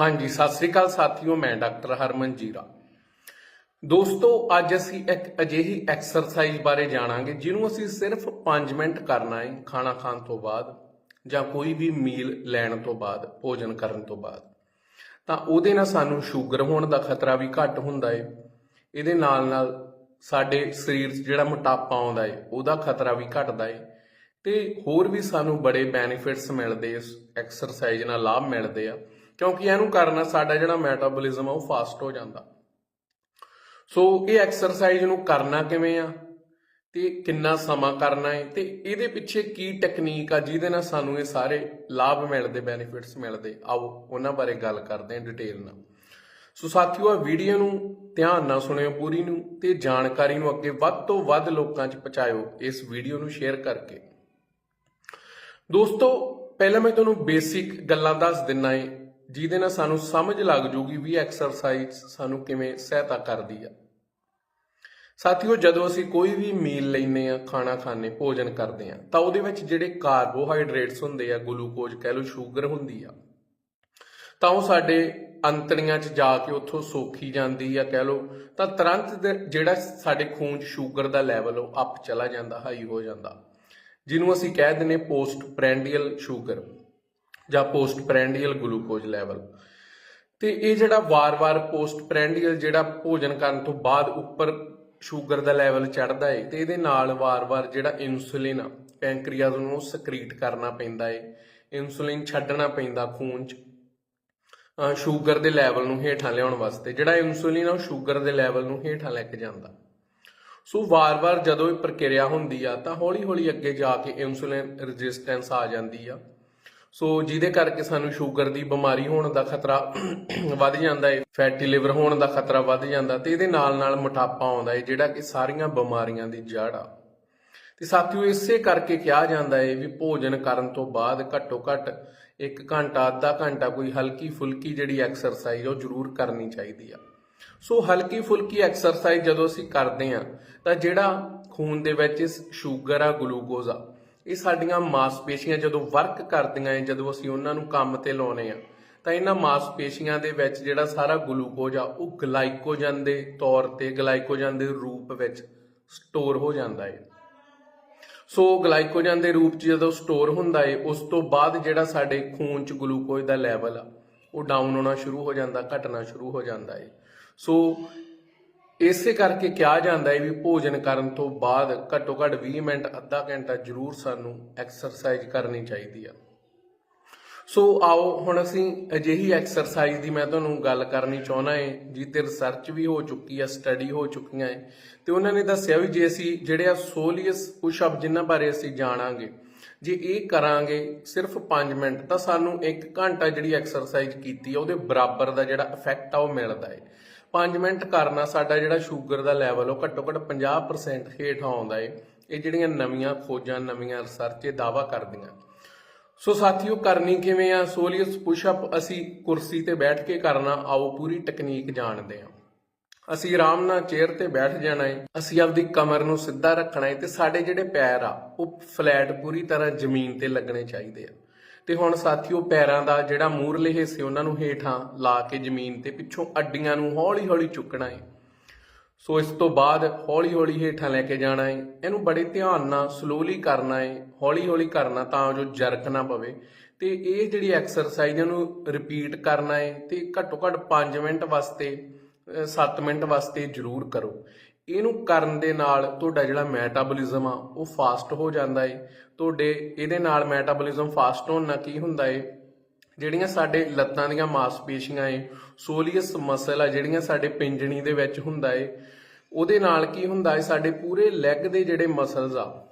ਹਾਂਜੀ, ਸਤਿ ਸ੍ਰੀ ਅਕਾਲ ਸਾਥੀਓ, ਮੈਂ ਡਾਕਟਰ ਹਰਮਨ ਜੀਰਾ। ਦੋਸਤੋ, ਅੱਜ ਅਸੀਂ ਇੱਕ ਅਜਿਹੀ ਐਕਸਰਸਾਈਜ਼ ਬਾਰੇ ਜਾਣਾਂਗੇ, ਜਿਹਨੂੰ ਅਸੀਂ ਸਿਰਫ 5 ਮਿੰਟ ਕਰਨਾ ਹੈ ਖਾਣਾ ਖਾਣ ਤੋਂ ਬਾਅਦ ਜਾਂ ਕੋਈ ਵੀ ਮੀਲ ਲੈਣ ਤੋਂ ਬਾਅਦ, ਭੋਜਨ ਕਰਨ ਤੋਂ ਬਾਅਦ। ਤਾਂ ਉਹਦੇ ਨਾਲ ਸਾਨੂੰ ਸ਼ੂਗਰ ਹੋਣ ਦਾ ਖਤਰਾ ਵੀ ਘੱਟ ਹੁੰਦਾ ਹੈ। ਇਹਦੇ ਨਾਲ ਨਾਲ ਸਾਡੇ ਸਰੀਰ 'ਚ ਜਿਹੜਾ ਮੋਟਾਪਾ ਆਉਂਦਾ ਹੈ, ਉਹਦਾ ਖਤਰਾ ਵੀ ਘਟਦਾ ਹੈ। ਤੇ ਹੋਰ ਵੀ ਸਾਨੂੰ ਬੜੇ ਬੈਨੀਫਿਟਸ ਮਿਲਦੇ, ਇਸ ਐਕਸਰਸਾਈਜ਼ ਨਾਲ ਲਾਭ ਮਿਲਦੇ ਆ। ਕਿਉਂਕਿ ਇਹਨੂੰ ਕਰਨਾ ਸਾਡਾ ਜਿਹੜਾ ਮੈਟਾਬੋਲਿਜ਼ਮ ਆ ਉਹ ਫਾਸਟ ਹੋ ਜਾਂਦਾ। ਸੋ ਇਹ ਐਕਸਰਸਾਈਜ਼ ਨੂੰ ਕਰਨਾ ਕਿਵੇਂ ਆ? ਤੇ ਕਿੰਨਾ ਸਮਾਂ ਕਰਨਾ ਹੈ ਤੇ ਇਹਦੇ ਪਿੱਛੇ ਕੀ ਟੈਕਨੀਕ ਆ ਜਿਹਦੇ ਨਾਲ ਸਾਨੂੰ ਇਹ ਸਾਰੇ ਲਾਭ ਮਿਲਦੇ ਬੈਨੀਫਿਟਸ ਮਿਲਦੇ? ਆਓ, ਉਹਨਾਂ ਬਾਰੇ ਗੱਲ ਕਰਦੇ ਹਾਂ ਡਿਟੇਲ ਨਾਲ। ਸੋ ਸਾਥੀਓ ਆ ਵੀਡੀਓ ਨੂੰ ਧਿਆਨ ਨਾਲ ਸੁਣਿਓ ਪੂਰੀ ਨੂੰ ਤੇ ਜਾਣਕਾਰੀ ਨੂੰ ਅੱਗੇ ਵੱਧ ਤੋਂ ਵੱਧ ਲੋਕਾਂ 'ਚ ਪਹੁੰਚਾਇਓ ਇਸ ਵੀਡੀਓ ਨੂੰ ਸ਼ੇਅਰ ਕਰਕੇ। ਦੋਸਤੋ, ਪਹਿਲਾਂ ਮੈਂ ਤੁਹਾਨੂੰ ਬੇਸਿਕ ਗੱਲਾਂ ਦੱਸ ਦਿੰਨਾ ਏ। ਜਿਹਦੇ ਨਾਲ ਸਾਨੂੰ ਸਮਝ ਲੱਗ ਜੂਗੀ ਵੀ ਐਕਸਰਸਾਈਜ਼ ਸਾਨੂੰ ਕਿਵੇਂ ਸਹਾਇਤਾ ਕਰਦੀ ਆ। ਸਾਥੀਓ, ਜਦੋਂ ਅਸੀਂ ਕੋਈ ਵੀ ਮੀਲ ਲੈਨੇ ਆ, ਖਾਣਾ ਖਾਣੇ ਭੋਜਨ ਕਰਦੇ ਆ, ਤਾਂ ਉਹਦੇ ਵਿੱਚ ਜਿਹੜੇ ਕਾਰਬੋਹਾਈਡਰੇਟਸ ਹੁੰਦੇ ਆ ਗਲੂਕੋਜ਼ ਕਹਿ ਲਓ ਸ਼ੂਗਰ ਹੁੰਦੀ ਆ, ਤਾਂ ਉਹ ਸਾਡੇ ਅੰਤੜੀਆਂ 'ਚ ਜਾ ਕੇ ਉੱਥੋਂ ਸੋਖੀ ਜਾਂਦੀ ਆ, ਕਹਿ ਲਓ, ਤਾਂ ਤੁਰੰਤ ਜਿਹੜਾ ਸਾਡੇ ਖੂਨ 'ਚ ਸ਼ੂਗਰ ਦਾ ਲੈਵਲ ਉਹ ਅਪ ਚਲਾ ਜਾਂਦਾ ਹਾਈ ਹੋ ਜਾਂਦਾ। ਜਿਹਨੂੰ ਅਸੀਂ ਕਹਿ ਦਿੰਦੇ ਪੋਸਟ ਪ੍ਰੈਂਡੀਅਲ ਸ਼ੂਗਰ ਜਾਂ ਪੋਸਟ ਪ੍ਰੈਂਡੀਅਲ ਗਲੂਕੋਜ਼ ਲੈਵਲ ਤੇ ਇਹ ਜਿਹੜਾ ਵਾਰ-ਵਾਰ ਪੋਸਟ ਪ੍ਰੈਂਡੀਅਲ ਜਿਹੜਾ ਭੋਜਨ ਕਰਨ ਤੋਂ ਬਾਅਦ ਉੱਪਰ ਸ਼ੂਗਰ ਦਾ ਲੈਵਲ ਚੜਦਾ ਏ, ਤੇ ਇਹਦੇ ਨਾਲ ਵਾਰ-ਵਾਰ ਜਿਹੜਾ ਇਨਸੂਲਿਨ ਆ ਪੈਂਕਰੀਆਸ ਨੂੰ ਸਕਰੀਟ ਕਰਨਾ ਪੈਂਦਾ ਏ ਇਨਸੂਲਿਨ ਛੱਡਣਾ ਪੈਂਦਾ ਖੂਨ 'ਚ ਸ਼ੂਗਰ ਦੇ ਲੈਵਲ ਨੂੰ ਹੇਠਾਂ ਲਿਆਉਣ ਵਾਸਤੇ। ਜਿਹੜਾ ਇਨਸੂਲਿਨ ਆ, ਉਹ ਸ਼ੂਗਰ ਦੇ ਲੈਵਲ ਨੂੰ ਹੇਠਾਂ ਲੈ ਕੇ ਜਾਂਦਾ। ਸੋ ਵਾਰ-ਵਾਰ ਜਦੋਂ ਇਹ ਪ੍ਰਕਿਰਿਆ ਹੁੰਦੀ ਆ, ਤਾਂ ਹੌਲੀ-ਹੌਲੀ ਅੱਗੇ ਜਾ ਕੇ ਇਨਸੂਲਿਨ ਰੈਜ਼ਿਸਟੈਂਸ ਆ ਜਾਂਦੀ ਆ। ਸੋ ਜਿਹਦੇ ਕਰਕੇ ਸਾਨੂੰ ਸ਼ੂਗਰ ਦੀ ਬਿਮਾਰੀ ਹੋਣ ਦਾ ਖਤਰਾ ਵੱਧ ਜਾਂਦਾ ਹੈ, ਫੈਟੀ ਲਿਵਰ ਹੋਣ ਦਾ ਖਤਰਾ ਵੱਧ ਜਾਂਦਾ ਤੇ ਇਹਦੇ ਨਾਲ ਨਾਲ ਮੋਟਾਪਾ ਆਉਂਦਾ ਹੈ, ਜਿਹੜਾ ਕਿ ਸਾਰੀਆਂ ਬਿਮਾਰੀਆਂ ਦੀ ਜੜ ਆ। ਤੇ ਸਾਥੀਓ, ਇਸੇ ਕਰਕੇ ਕਿਹਾ ਜਾਂਦਾ ਹੈ ਵੀ ਭੋਜਨ ਕਰਨ ਤੋਂ ਬਾਅਦ ਘੱਟੋ ਘੱਟ 1 ਘੰਟਾ, ਅੱਧਾ ਘੰਟਾ ਕੋਈ ਹਲਕੀ ਫੁਲਕੀ ਜਿਹੜੀ ਐਕਸਰਸਾਈਜ਼ ਉਹ ਜ਼ਰੂਰ ਕਰਨੀ ਚਾਹੀਦੀ ਆ। ਸੋ ਹਲਕੀ ਫੁਲਕੀ ਐਕਸਰਸਾਈਜ਼ ਜਦੋਂ ਅਸੀਂ ਕਰਦੇ ਆ ਤਾਂ ਜਿਹੜਾ ਖੂਨ ਦੇ ਵਿੱਚ ਸ਼ੂਗਰ ਆ, ਗਲੂਕੋਜ਼ ਆ ਇਹ ਸਾਡੀਆਂ ਮਾਸਪੇਸ਼ੀਆਂ ਜਦੋਂ ਵਰਕ ਕਰਦੀਆਂ ਏ, ਜਦੋਂ ਅਸੀਂ ਉਹਨਾਂ ਨੂੰ ਕੰਮ ਤੇ ਲਾਉਨੇ ਆ, ਤਾਂ ਇਹਨਾਂ ਮਾਸਪੇਸ਼ੀਆਂ ਦੇ ਵਿੱਚ ਜਿਹੜਾ ਸਾਰਾ ਗਲੂਕੋਜ਼ ਆ, ਉਹ ਗਲਾਈਕੋਜਨ ਦੇ ਤੌਰ ਤੇ, ਗਲਾਈਕੋਜਨ ਦੇ ਰੂਪ ਵਿੱਚ ਸਟੋਰ ਹੋ ਜਾਂਦਾ ਹੈ ਸੋ ਗਲਾਈਕੋਜਨ ਦੇ ਰੂਪ 'ਚ ਜਦੋਂ ਸਟੋਰ ਹੁੰਦਾ ਏ, ਉਸ ਤੋਂ ਬਾਅਦ ਜਿਹੜਾ ਸਾਡੇ ਖੂਨ 'ਚ ਗਲੂਕੋਜ਼ ਦਾ ਲੈਵਲ ਆ, ਉਹ ਡਾਊਨ ਹੋਣਾ ਸ਼ੁਰੂ ਹੋ ਜਾਂਦਾ, ਘਟਣਾ ਸ਼ੁਰੂ ਹੋ ਜਾਂਦਾ ਏ। ਸੋ ਇਸੇ ਕਰਕੇ ਕਿਹਾ ਜਾਂਦਾ ਹੈ ਵੀ ਭੋਜਨ ਕਰਨ ਤੋਂ ਬਾਅਦ ਘੱਟੋ ਘੱਟ 20 ਮਿੰਟ, ਅੱਧਾ ਘੰਟਾ ਜ਼ਰੂਰ ਸਾਨੂੰ ਐਕਸਰਸਾਈਜ਼ ਕਰਨੀ ਚਾਹੀਦੀ ਆ। ਸੋ ਆਓ ਹੁਣ ਅਸੀਂ ਅਜਿਹੀ ਐਕਸਰਸਾਈਜ਼ ਦੀ ਮੈਂ ਤੁਹਾਨੂੰ ਗੱਲ ਕਰਨੀ ਚਾਹੁੰਦਾ ਹਾਂ ਜਿੱਤੇ ਰਿਸਰਚ ਵੀ ਹੋ ਚੁੱਕੀ ਹੈ ਸਟੱਡੀ ਹੋ ਚੁੱਕੀਆਂ ਹੈ ਤੇ ਉਹਨਾਂ ਨੇ ਦੱਸਿਆ ਵੀ ਜੇ ਅਸੀਂ ਜਿਹੜੇ ਆ ਸੋਲੀਅਸ ਪੁਸ਼ਅਪ ਜਿਨ੍ਹਾਂ ਬਾਰੇ ਅਸੀਂ ਜਾਣਾਂਗੇ, ਜੇ ਇਹ ਕਰਾਂਗੇ ਸਿਰਫ 5 ਮਿੰਟ, ਤਾਂ ਸਾਨੂੰ 1 ਘੰਟਾ ਜਿਹੜੀ ਐਕਸਰਸਾਈਜ਼ ਕੀਤੀ ਆ, ਉਹਦੇ ਬਰਾਬਰ ਦਾ ਜਿਹੜਾ ਇਫੈਕਟ ਆ, ਉਹ ਮਿਲਦਾ ਹੈ 5 ਮਿੰਟ ਕਰਨਾ ਸਾਡਾ ਜਿਹੜਾ ਸ਼ੂਗਰ ਦਾ ਲੈਵਲ ਉਹ ਘੱਟੋ ਘੱਟ 50% ਹੇਠ ਆਉਂਦਾ ਏ। ਇਹ ਜਿਹੜੀਆਂ ਨਵੀਆਂ ਖੋਜਾਂ, ਨਵੀਆਂ ਰਿਸਰਚ ਇਹ ਦਾਵਾ ਕਰਦੀਆਂ। ਸੋ ਸਾਥੀਓ, ਕਰਨੀ ਕਿਵੇਂ ਆ? ਸੋਲੀਅਸ ਪੁਸ਼ਅਪ ਅਸੀਂ ਕੁਰਸੀ ਤੇ ਬੈਠ ਕੇ ਕਰਨਾ, ਆਓ ਪੂਰੀ ਟੈਕਨੀਕ ਜਾਣਦੇ ਹਾਂ। ਅਸੀਂ ਆਰਾਮ ਨਾਲ ਚੇਅਰ ਤੇ ਬੈਠ ਜਾਣਾ ਹੈ ਅਸੀਂ ਆਪਦੀ ਕਮਰ ਨੂੰ ਸਿੱਧਾ ਰੱਖਣਾ ਹੈ ਤੇ ਸਾਡੇ ਜਿਹੜੇ ਪੈਰ ਆ, ਉਹ ਫਲੈਟ ਪੂਰੀ ਤਰ੍ਹਾਂ ਜ਼ਮੀਨ ਤੇ ਲੱਗਣੇ ਚਾਹੀਦੇ ਆ। ਤੇ ਹੁਣ ਸਾਥੀਓ ਪੈਰਾਂ ਦਾ ਜਿਹੜਾ ਮੂਰਲੇ ਹਿੱਸੇ ਉਹਨਾਂ ਨੂੰ ਹੇਠਾਂ ਲਾ ਕੇ ਜ਼ਮੀਨ ਤੇ ਪਿੱਛੋਂ ਅੱਡੀਆਂ ਨੂੰ ਹੌਲੀ-ਹੌਲੀ ਚੁੱਕਣਾ ਹੈ ਸੋ ਇਸ ਤੋਂ ਬਾਅਦ ਹੌਲੀ-ਹੌਲੀ ਹੇਠਾਂ ਲੈ ਕੇ ਜਾਣਾ ਹੈ ਇਹਨੂੰ ਬੜੇ ਧਿਆਨ ਨਾਲ ਸਲੋਲੀ ਕਰਨਾ ਹੈ ਹੌਲੀ-ਹੌਲੀ ਕਰਨਾ ਤਾਂ ਜੋ ਜਰਕ ਨਾ ਪਵੇ। ਤੇ ਇਹ ਜਿਹੜੀ ਐਕਸਰਸਾਈਜ਼ ਇਹਨੂੰ ਰਿਪੀਟ ਕਰਨਾ ਹੈ ਤੇ ਘੱਟੋ ਘੱਟ 5 ਮਿੰਟ ਵਾਸਤੇ 7 ਮਿੰਟ ਵਾਸਤੇ ਜ਼ਰੂਰ ਕਰੋ। ਇਹਨੂੰ ਕਰਨ ਦੇ ਨਾਲ ਤੁਹਾਡਾ ਜਿਹੜਾ ਮੈਟਾਬੋਲਿਜ਼ਮ ਆ, ਉਹ ਫਾਸਟ ਹੋ ਜਾਂਦਾ ਏ। ਤੁਹਾਡੇ ਇਹਦੇ ਨਾਲ ਮੈਟਾਬੋਲਿਜ਼ਮ ਫਾਸਟ ਹੋਣ ਨਾਲ ਕੀ ਹੁੰਦਾ ਏ? ਜਿਹੜੀਆਂ ਸਾਡੇ ਲੱਤਾਂ ਦੀਆਂ ਮਾਸਪੇਸ਼ੀਆਂ ਏ ਸੋਲੀਅਸ ਮਸਲ ਆ, ਜਿਹੜੀਆਂ ਸਾਡੇ ਪਿੰਜਣੀ ਦੇ ਵਿੱਚ ਹੁੰਦਾ ਏ, ਉਹਦੇ ਨਾਲ ਕੀ ਹੁੰਦਾ ਏ? ਸਾਡੇ ਪੂਰੇ ਲੈਗ ਦੇ ਜਿਹੜੇ ਮਸਲਸ ਆ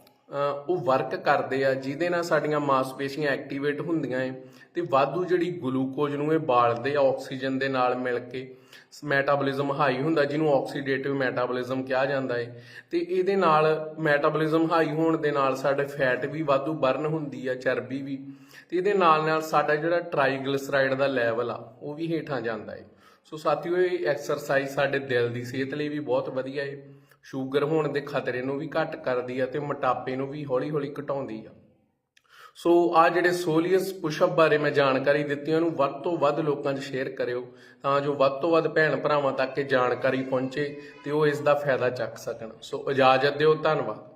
ਉਹ ਵਰਕ ਕਰਦੇ ਆ, ਜਿਹਦੇ ਨਾਲ ਸਾਡੀਆਂ ਮਾਸਪੇਸ਼ੀਆਂ ਐਕਟੀਵੇਟ ਹੁੰਦੀਆਂ ਏ। ਤੇ ਵਾਧੂ ਜਿਹੜੀ ਗਲੂਕੋਜ਼ ਨੂੰ ਇਹ ਬਾਲਦੇ ਆ ਆਕਸੀਜਨ ਦੇ ਨਾਲ ਮਿਲ ਕੇ ਮੈਟਾਬੋਲਿਜ਼ਮ ਹਾਈ ਹੁੰਦਾ, ਜਿਹਨੂੰ ਆਕਸੀਡੇਟਿਵ ਮੈਟਾਬੋਲਿਜ਼ਮ ਕਿਹਾ ਜਾਂਦਾ ਏ। ਤੇ ਇਹਦੇ ਨਾਲ ਮੈਟਾਬੋਲਿਜ਼ਮ ਹਾਈ ਹੋਣ ਦੇ ਨਾਲ ਸਾਡੇ ਫੈਟ ਵੀ ਵਾਧੂ ਬਰਨ ਹੁੰਦੀ ਆ, ਚਰਬੀ ਵੀ। ਤੇ ਇਹਦੇ ਨਾਲ ਨਾਲ ਸਾਡਾ ਜਿਹੜਾ ਟ੍ਰਾਈਗਲਿਸਰਾਈਡ ਦਾ ਲੈਵਲ ਆ, ਉਹ ਵੀ ਹੇਠਾਂ ਜਾਂਦਾ ਏ। ਸੋ ਸਾਥੀਓ, ਇਹ ਐਕਸਰਸਾਈਜ਼ ਸਾਡੇ ਦਿਲ ਦੀ ਸਿਹਤ ਲਈ ਵੀ ਬਹੁਤ ਵਧੀਆ ਏ। ਸ਼ੂਗਰ ਹੋਣ ਦੇ ਖਤਰੇ ਨੂੰ ਵੀ ਘੱਟ ਕਰਦੀ ਆ ਤੇ ਮੋਟਾਪੇ ਨੂੰ ਵੀ ਹੌਲੀ-ਹੌਲੀ ਘਟਾਉਂਦੀ ਆ। ਸੋ ਆ ਜਿਹੜੇ ਸੋਲੀਅਸ ਪੁਸ਼ਅਪ ਬਾਰੇ ਮੈਂ ਜਾਣਕਾਰੀ ਦਿੱਤੀ ਉਹਨੂੰ ਵੱਧ ਤੋਂ ਵੱਧ ਲੋਕਾਂ 'ਚ ਸ਼ੇਅਰ ਕਰਿਓ ਤਾਂ ਜੋ ਵੱਧ ਤੋਂ ਵੱਧ ਭੈਣ ਭਰਾਵਾਂ ਤੱਕ ਇਹ ਜਾਣਕਾਰੀ ਪਹੁੰਚੇ ਤੇ ਉਹ ਇਸ ਦਾ ਫਾਇਦਾ ਚੱਕ ਸਕਣ। ਸੋ ਇਜਾਜ਼ਤ ਦਿਓ, ਧੰਨਵਾਦ।